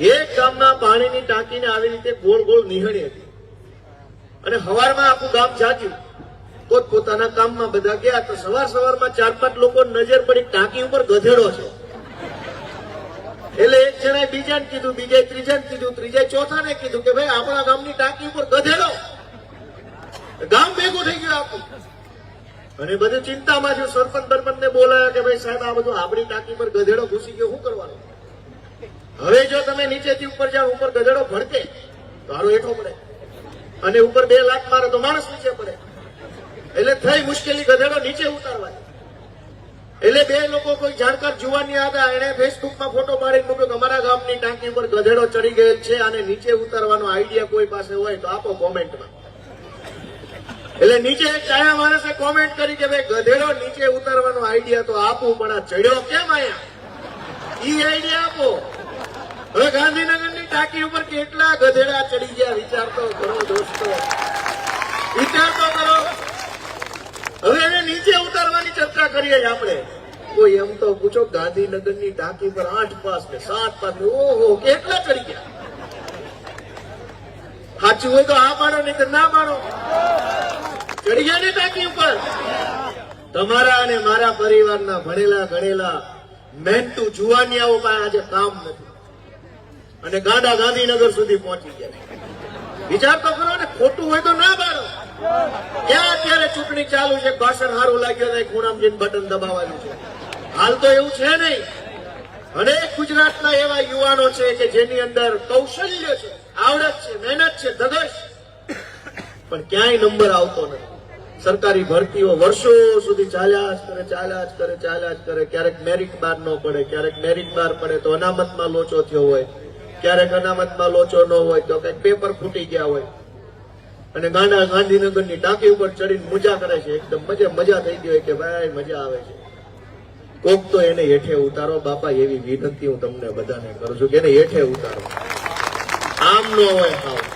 એક ગામમાં પાણીની ટાંકીને આવી રીતે ગોળ ગોળ નિહળી હતી. અને સવારમાં આખું ગામ જાગ્યું. પોત પોતાના કામમાં બધા ગયા તો સવાર સવારમાં ચાર પાંચ લોકો નજર પડી ટાંકી ઉપર ગધેડો છે. એટલે એક જણાએ બીજાને કીધું, બીજાએ ત્રીજાને કીધું ચોથા ચોથાને કીધું કે ભાઈ આપણા ગામની ટાંકી ઉપર ગધેડો. ગામ ભેગું થઈ ગયું આખું. અને બધું ચિંતામાં છે, સરપંચ બરપંચ ને બોલાયા કે ભાઈ સાહેબ, આ બધું આપણી ટાંકી પર ગધેડો ઘૂસી ગયો, શું કરવાનું? હવે જો તમે નીચેથી ઉપર જાઓ, ઉપર ગધેડો ભડકે, તો હારો હેઠો પડે. અને ઉપર બે લાખ મારે તો માણસ નીચે પડે. એટલે થઈ મુશ્કેલી ગધેડો નીચે ઉતારવાની. એટલે બે લોકો કોઈ જાણકાર જુવાની હતા એને ફેસબુકમાં ફોટો પાડીને મૂક્યો કે અમારા ગામની ટાંકી ઉપર ગધેડો ચડી ગયેલ છે અને નીચે ઉતારવાનો આઈડિયા કોઈ પાસે હોય તો આપો કોમેન્ટમાં. એટલે નીચે એક ચાયા માણસે કોમેન્ટ કરી કે ભાઈ ગધેડો નીચે ઉતારવાનો આઈડિયા તો આપું, પણ આ ચડ્યો કેમ આયા ઈ આઈડિયા આપો. હવે ગાંધીનગરની ટાંકી ઉપર કેટલા ગધેડા ચડી ગયા વિચારતો કરો દોસ્તો. વિચારતો કરો. હવે એને નીચે ઉતારવાની ચર્ચા કરીએ આપણે. કોઈ એમ તો પૂછો, ગાંધીનગરની ટાંકી પર આઠ પાસ ને સાત પાસ ઓહો, કેટલા ચડી ગયા? સાચું હોય તો આ માણો નહીં તો ના પાડો. ચડી ગયા ને ટાંકી ઉપર? તમારા અને મારા પરિવારના ભણેલા ગણેલા મહેનતુ જુવાનિયાઓ પાસે આજે કામ નથી. અને ગાડા ગાંધીનગર સુધી પહોંચી ગયા. વિચાર તો કરો ને, ખોટું હોય તો ના પાડો. ક્યાં અત્યારે ચૂંટણી ચાલુ છે? ભાષણ સારું લાગ્યું તો ખૂણામાં બટન દબાવવાનું છે. હાલ તો એવું છે નહીં. અનેક ગુજરાતના એવા યુવાનો છે કે જેની અંદર કૌશલ્ય છે, આવડત છે, મહેનત છે, ધગશ પણ ક્યાંય નંબર આવતો નથી. સરકારી ભરતીઓ વર્ષો સુધી ચાલ્યા જ કરે, ચાલ્યા જ કરે, ચાલ્યા જ કરે. ક્યારેક મેરિટ બાર ન પડે, ક્યારેક મેરિટ બાર પડે તો અનામતમાં લોચો થયો હોય. ક્યારેક અનામતમાં લોચો ન હોય તો કંઈક પેપર ફૂટી ગયા હોય. અને ગાંડા ગાંધીનગરની ટાંકી ઉપર ચડીને મજા કરે છે. એકદમ મજા મજા થઈ ગઈ હોય કે ભાઈ મજા આવે છે. કોક તો એને હેઠે ઉતારો, બાપા, એવી વિનંતી હું તમને બધાને કરું છું કે એને હેઠે ઉતારો. આમ ન હોય હાવ.